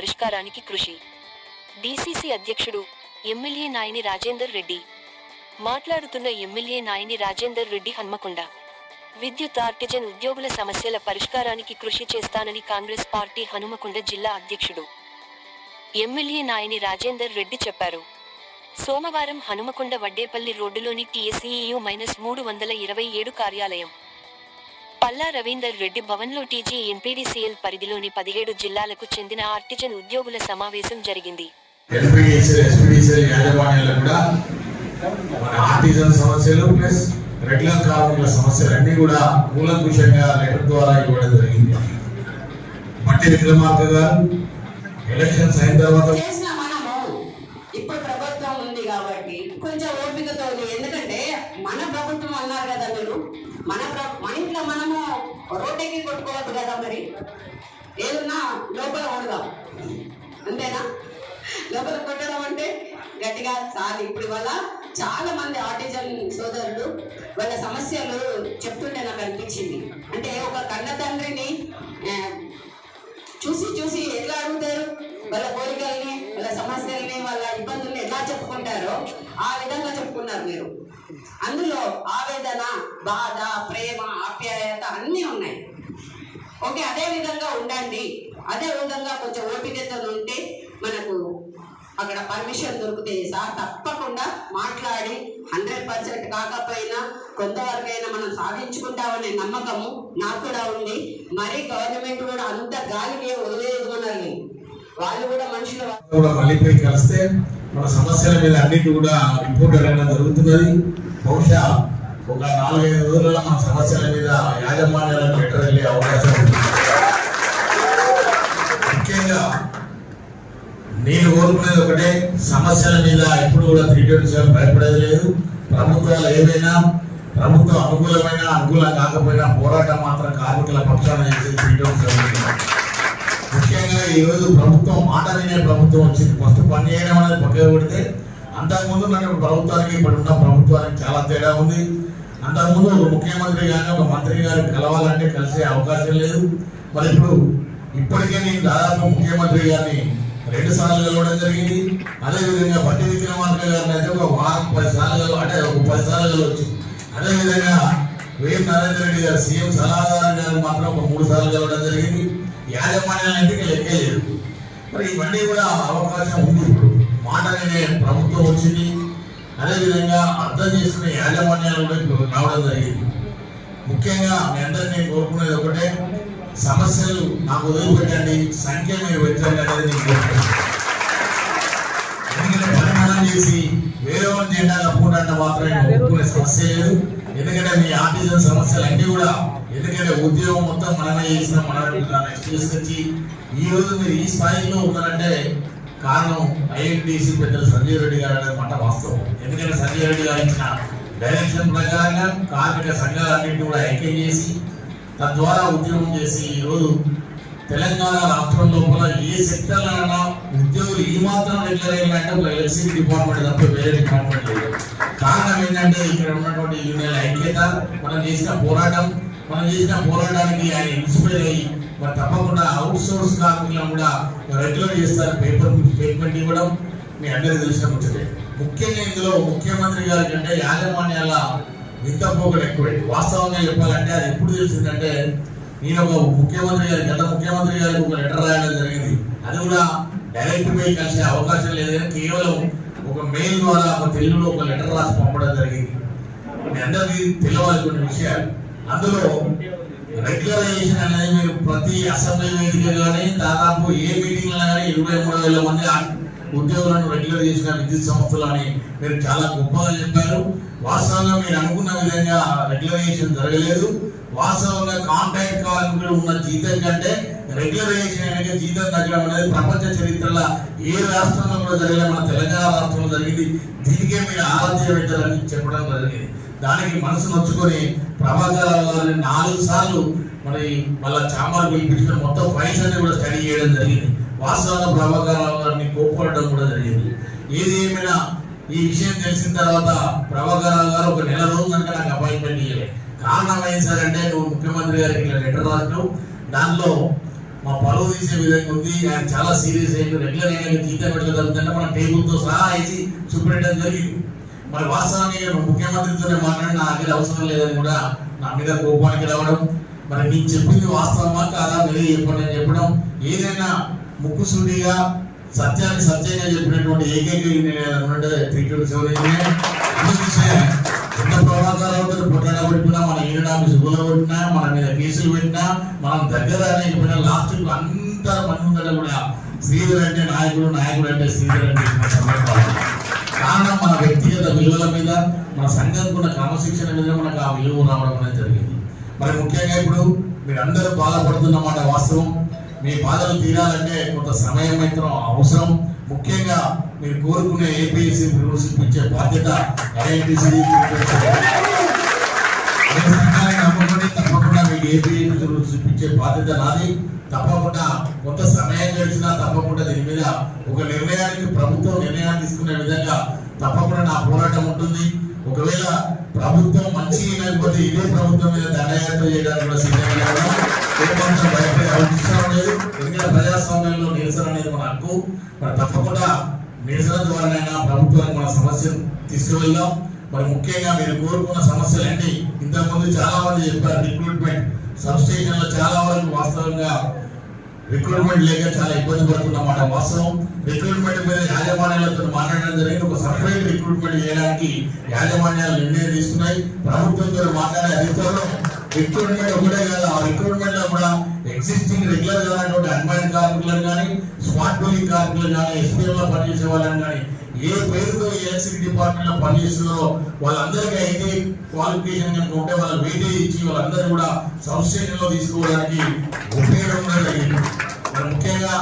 పరిష్కారానికి కృషి. డీసీసీ అధ్యక్షుడు ఎమ్మెల్యే నాయని రాజేందర్ రెడ్డి. మాట్లాడుతున్న ఎమ్మెల్యే నాయని రాజేందర్ రెడ్డి హన్మకొండ. విద్యుత్ ఆర్టిజన్ ఉద్యోగుల సమస్యల పరిష్కారానికి కృషి చేస్తానని కాంగ్రెస్ పార్టీ హనుమకొండ జిల్లా అధ్యక్షుడు. ఎమ్మెల్యే నాయని రాజేందర్ రెడ్డి చెప్పారు. సోమవారం హనుమకొండ వడ్డేపల్లి రోడ్డులోని టీఎస్ఈయు మైనస్ మూడు వందల ఇరవై ఏడు కార్యాలయం. పల్లా రవీందర్ రెడ్డి భవన్లో టీజీ ఎన్పీడీసీఎల్ పరిధిలోని పదిహేడు జిల్లాలకు చెందిన ఆర్టిజన్ ఉద్యోగుల సమావేశం జరిగింది. ఆర్టిజన్ సమస్యలు ప్లస్ రెగ్యులర్ కార్మికుల సమస్యలు అన్ని కూడా కూలంకుషంగా లెటర్ ద్వారా ఇవ్వడం జరిగింది. మట్టి విక్రమార్క గారు ఎలక్షన్స్ అయిన తర్వాత చేసిన మనము ఇప్పుడు ప్రభుత్వం ఉంది కాబట్టి కొంచెం ఓపికతో ఎందుకంటే మన ప్రభుత్వం అన్నారు కదా మీరు మన మన ఇంట్లో మనము రోడ్డెక్కి కొట్టుకోవద్దు కదా మరి. ఏదన్నా లోపల కొడదాం అంతేనా? లోపల కొట్టడం అంటే గట్టిగా చాలు ఇప్పుడు వల్ల చాలా మంది ఆర్టిజన్ సోదరులు వాళ్ళ సమస్యలు చెప్తుంటే నాకు అనిపించింది. అంటే ఒక కన్న తండ్రిని చూసి చూసి ఎట్లా అడుగుతారు? వాళ్ళ కోరికల్ని వాళ్ళ సమస్యల్ని వాళ్ళ ఇబ్బందుల్ని ఎలా చెప్పుకుంటారో ఆ విధంగా చెప్పుకున్నారు మీరు. అందులో ఆవేదన బాధ ప్రేమ ఆప్యాయత అన్నీ ఉన్నాయి. ఓకే అదే విధంగా ఉండండి. అదే విధంగా కొంచెం ఓపికతో ఉంటే మనకు అక్కడ పర్మిషన్ దొరికితే సార్ తప్పకుండా మాట్లాడి హండ్రెడ్ పర్సెంట్ కాకపోయినా కొంతవరకైనా మనం సాధించుకుంటామనే నమ్మకము నాకు కూడా ఉంది. మరి గవర్నమెంట్ కూడా అంత గాలికి వదిలేదు మనల్ని. వాళ్ళు కూడా మనుషులు కూడా మళ్ళీ పోయి కలిస్తే మన సమస్యల మీద అన్నిటి కూడా రిపోర్ట్ జరుగుతున్నది. బహుశా ఒక నాలుగైదు రోజులలో మన సమస్యల మీద యాజమాన్యాలను లెటర్ వెళ్ళే అవకాశం ఉంది. ముఖ్యంగా నేను కోరుకునేది ఒకటే సమస్యల మీద ఎప్పుడు కూడా తిరిగి భయపడేది లేదు. ప్రభుత్వాలు ఏవైనా ప్రభుత్వం అనుకూలమైన అనుకూలం కాకపోయినా పోరాటం మాత్రం కార్మికుల పక్షాన ముఖ్యంగా ఈరోజు ప్రభుత్వం మాట వినే ప్రభుత్వం వచ్చింది. ఫస్ట్ పని చేయడం అనేది పక్కన పెడితే అంతకుముందు నన్ను ప్రభుత్వానికి ఇప్పుడు ఉన్న ప్రభుత్వానికి చాలా తేడా ఉంది. అంతకుముందు ఒక ముఖ్యమంత్రి కానీ ఒక మంత్రి గారిని కలవాలంటే కలిసే అవకాశం లేదు. మరి ఇప్పుడు ఇప్పటికే నేను దాదాపు ముఖ్యమంత్రి గారిని రెండు సార్లు కలవడం జరిగింది. అదేవిధంగా పట్టి విక్రమార్క గారిని అయితే ఒక వారం పది సార్లు అంటే ఒక పది సార్లు కలవచ్చు. అదేవిధంగా వేం నరేంద్ర రెడ్డి గారు సీఎం సలహాదారు గారు మాత్రం ఒక మూడు సార్లు కలవడం జరిగింది. యాజమాన్యానికి లెక్కే లేదు. మరి ఇవన్నీ కూడా అవకాశం ఉంది. ఇప్పుడు మాట వినే ప్రభుత్వం వచ్చింది. అదేవిధంగా అర్థం చేసుకునే యాజమాన్యాలు కూడా రావడం జరిగింది. ముఖ్యంగా మీ అందరినీ నేను కోరుకునేది ఒకటే సమస్యలు నాకు వదిలిపెట్టండి సంఖ్య మీరు పెట్టండి అనేది నేను ఎందుకంటే పరిమాణం చేసి వేరే వాళ్ళ జెండా కప్పుకుంటే మాత్రం ఒప్పుకునే సమస్య లేదు. ఎందుకంటే మీ ఆర్టిజన్ సమస్యలు అన్నీ కూడా ఎందుకంటే ఉద్యోగం మొత్తం మనమే చేసిన మనమే తీసుకొచ్చి ఈ రోజు మీరు ఈ స్థాయిలో ఉన్నారంటే కారణం ఐఎన్టీసీ పెద్దలు సంజయ్ రెడ్డి గారు అనేది మాట వాస్తవం. ఎందుకంటే సంజయ్ రెడ్డి గారు ఇచ్చిన డైరెక్షన్ ప్రకారంగా కార్మిక సంఘాలన్నింటినీ కూడా ఐక్యం చేసి తద్వారా ఉద్యోగం చేసి ఈ రోజు తెలంగాణ రాష్ట్రం లోపల ఏ సెక్టర్లైనా అయినా ఉద్యోగులు ఈ మాత్రం రెగ్యులర్ అయ్యారంటే ఎలక్ట్రిసిటీ డిపార్ట్మెంట్ తప్ప వేరే డిపార్ట్మెంట్ లేదు. కారణం ఏంటంటే ఇక్కడ ఉన్నటువంటి యూనియన్ ఐక్యత మనం చేసిన పోరాటం మనం చేసిన పోరాటానికి ఆయన ఇన్స్పైర్ అయ్యి మరి తప్పకుండా అవుట్ సోర్స్ కార్మికులను కూడా రెగ్యులర్ చేస్తారు పేపర్ స్టేట్మెంట్ ఇవ్వడం మీ అందరికీ తెలిసిన ముఖ్యంగా ఇందులో ముఖ్యమంత్రి గారి కంటే యాజమాన్యాల వింత పోకలు ఎక్కువైంది. వాస్తవంగా చెప్పాలంటే అది ఎప్పుడు తెలిసిందంటే నేను ఒక ముఖ్యమంత్రి గారి గత ముఖ్యమంత్రి గారికి ఒక లెటర్ రాయడం జరిగింది. అది కూడా డైరెక్ట్ పోయి కలిసే అవకాశం లేదు కానీ కేవలం ఒక మెయిల్ ద్వారా ఒక తెలుగులో ఒక లెటర్ రాసి పంపడం జరిగింది. మీ అందరికీ తెలియాలి కొన్ని విషయాలు. అందులో రెగ్యులరైజేషన్ అనేది మీరు ప్రతి అసెంబ్లీ మీటింగ్ కానీ దాదాపు ఏ మీటింగ్ కానీ ఇరవై మూడు వేల మంది ఉద్యోగులను రెగ్యులర్ చేసిన విద్యుత్ సంస్థలు అని మీరు చాలా గొప్పగా చెప్పారు. వాస్తవంగా మీరు అనుకున్న విధంగా రెగ్యులరైజేషన్ జరగలేదు. వాస్తవంగా కాంట్రాక్ట్ కార్మికులు ఉన్న జీతం కంటే రెగ్యులరైజేషన్ అనేది జీతం తగ్గడం అనేది ప్రపంచ చరిత్రలో ఏ రాష్ట్రంలో కూడా జరగలేదు. మన తెలంగాణ రాష్ట్రంలో జరిగింది. దీనికే మీరు ఆరాధ్య పెట్టాలని చెప్పడం జరిగింది. దానికి మనసు నొచ్చుకొని ప్రభాకర్ గారిని నాలుగు సార్లు మరి వాళ్ళ చాంబర్ పిలిపించిన మొత్తం ఫైల్స్ అన్ని కూడా స్టడీ చేయడం జరిగింది. వాస్తవంగా ప్రభాకర్ రావు కోప్పడడం కూడా జరిగింది. ఏది ఏమైనా ఈ విషయం తెలిసిన తర్వాత ప్రభాకర్ గారు ఒక నెల రోజులు కనుక నాకు అపాయింట్మెంట్ ఇవ్వలేదు కారణం ఏం సార్ అంటే నువ్వు ముఖ్యమంత్రి గారికి ఇలా లెటర్ రాసినావు. దానిలో మా పరువు తీసే విధంగా ఉంది. ఆయన చాలా సీరియస్ అయ్యింది రెగ్యులర్ అయిన జీతం పెట్టగలుగుతుంటే మన టేబుల్తో సహా వేసి చూపెట్టడం జరిగింది. మరి వాస్తవాన్ని ముఖ్యమంత్రితోనే మాట్లాడి నా దగ్గర అవసరం లేదని కూడా నా మీద కోపానికి రావడం మరి నేను చెప్పింది వాస్తవమా కాదా మీరే చెప్పండి అని చెప్పడం ఏదైనా ముక్కుసూడిగా సత్యాన్ని సత్యంగా చెప్పినటువంటి ఏకైక త్రీట్వంటీ సెవెన్ ఎంత ప్రమాదాలు పొట్టడబెట్టినా మన ఈనాడు కొట్టినా మన మీద కేసులు పెట్టినా మనం దగ్గర అనేకపోయినా లాస్ట్ అంత మంది ఉందంటే కూడా శ్రీధర్ అంటే నాయకుడు నాయకుడు అంటే శ్రీధర్ అంటే కారణం మన వ్యక్తిగత విలువల మీద మన సంఘంకు ఉన్న క్రమశిక్షణ మీద మనకు ఆ విలువ రావడం అనేది జరిగింది. మరి ముఖ్యంగా ఇప్పుడు మీరందరూ బాధపడుతున్నమాట వాస్తవం. మీ బాధలు తీరాలంటే కొంత సమయం అయితే అవసరం. ముఖ్యంగా మీరు కోరుకునే ఏపీఎస్సీ ఫెలోషిప్ ఇచ్చే బాధ్యత ఐఐటీసీ నమ్మకండి తప్పకుండా మీకు ఏపీఎస్సీ ఫెలోషిప్ ఇచ్చే బాధ్యత నాది. తప్పకుండా కొంత సమయం గడిచినా తప్పకుండా దీని మీద ఒక నిర్ణయానికి ప్రభుత్వం నిర్ణయాన్ని తీసుకునే విధంగా తప్పకుండా నా పోరాటం ఉంటుంది. ఒకవేళ ప్రభుత్వం మంచి లేకపోతే ఇదే ప్రభుత్వం మీద దండయాత్ర చేయడానికి కూడా సిద్ధంగా ఉన్నాం. భయపడే అవసరం లేదు. ఎందుకంటే ప్రజాస్వామ్యంలో నిరసన అనేది మన హక్కు. మరి తప్పకుండా నిరసన ద్వారానైనా ప్రభుత్వానికి మన సమస్యను తీసుకువెళ్దాం. మరి ముఖ్యంగా మీరు కోరుకున్న సమస్యలు ఏంటి ఇంతకుముందు చాలా మంది చెప్పారు రిక్రూట్మెంట్ సబ్ చాలా వరకు వాస్తవంగా రిక్రూట్మెంట్ లేక చాలా ఇబ్బంది పడుతున్నమాట వాస్తవం రిక్రూట్మెంట్ మీద యాజమాన్యాలతో మాట్లాడడం జరిగింది. ఒక సపరేట్ రిక్రూట్మెంట్ చేయడానికి యాజమాన్యాలు నిర్ణయం తీసుకున్నాయి. ప్రభుత్వంతో మాట్లాడే అధికారులు రిక్రూట్మెంట్ ఒకటే కాదు ఆ రిక్రూట్మెంట్లో కూడా ఎగ్జిస్టింగ్ రెగ్యులర్గా ఉన్నటువంటి అన్మైన్ కార్మికులను కానీ స్మార్ట్ కార్మికులు కానీ ఎస్పీఎల్లో పనిచేసే వాళ్ళని కానీ ఏ పేరుతో ఎలక్ట్రిసిటీ డిపార్ట్మెంట్లో పనిచేస్తున్నారో వాళ్ళందరికీ అయితే క్వాలిఫికేషన్ కనుక ఉంటే వాళ్ళ వెయిటేజ్ ఇచ్చి వాళ్ళందరూ కూడా సబ్స్టేషన్ తీసుకోవడానికి ఉపయోగం జరిగింది ముఖ్యంగా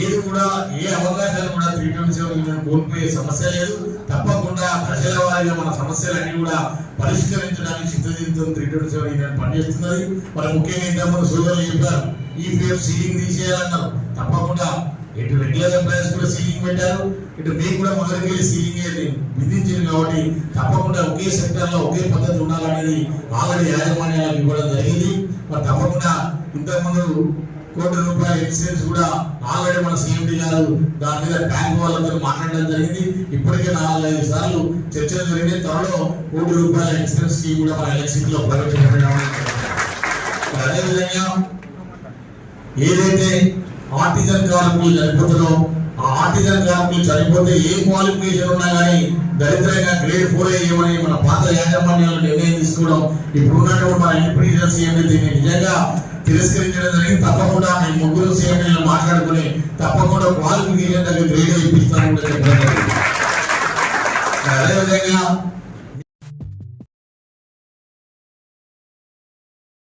ఏది కూడా ఏ అవకాశాలు కూడా త్రీ ట్వంటీ సెవెన్ కోల్పోయే సమస్య లేదు. తప్పకుండా ప్రజల వారిగా మన సమస్యలన్నీ కూడా పరిష్కరించడానికి సిద్ధజిత్తం త్రీ ట్వంటీ సెవెన్ యూనియన్ పనిచేస్తున్నది. మరి ముఖ్యంగా ఇంతకుముందు సోదరులు చెప్పారు ఈ పేరు సీలింగ్ తీసేయాలన్నారు. తప్పకుండా ఎటు రెగ్యులర్ ఎంప్లాయీస్ కూడా సీలింగ్ పెట్టారు. ఇటు మీకు కూడా మొదటికి సీలింగ్ విధించింది కాబట్టి తప్పకుండా ఒకే సెక్టర్లో ఒకే పద్ధతి ఉండాలనేది ఆల్రెడీ యాజమాన్యాలకు ఇవ్వడం జరిగింది. మరి తప్పకుండా ఇంతకుముందు కోటి రూపాయల ఇన్సూరెన్స్ కూడా ఆల్రెడీ మన సీఎండి గారు దాని మీద బ్యాంక్ వాళ్ళతో మాట్లాడడం జరిగింది. ఇప్పటికే నాలుగైదు సార్లు చర్చలు జరిగినాయి. త్వరలో కోటి రూపాయల ఇన్సూరెన్స్ స్కీమ్ కూడా మన ఎలక్షన్లో ప్రవేశపెట్టడం అదేవిధంగా ఏదైతే ఆర్టిజన్ కార్మికులు చనిపోతారో ఆర్టిజన్ కార్మికులు చనిపోతే ఏ క్వాలిఫికేషన్ ఉన్నా కానీ దరిద్రంగా గ్రేడ్ ఫోర్ అయ్యేమని మన పాత యాజమాన్యాలు నిర్ణయం తీసుకోవడం ఇప్పుడు ఉన్నటువంటి మన ఎంపీడీసీ సీఎం దీన్ని నిజంగా తిరస్కరించడం జరిగింది. తప్పకుండా నేను ముగ్గురు సీఎం మాట్లాడుకుని తప్పకుండా క్వాలిఫికేషన్ దగ్గర గ్రేడ్ ఇప్పిస్తాను అదేవిధంగా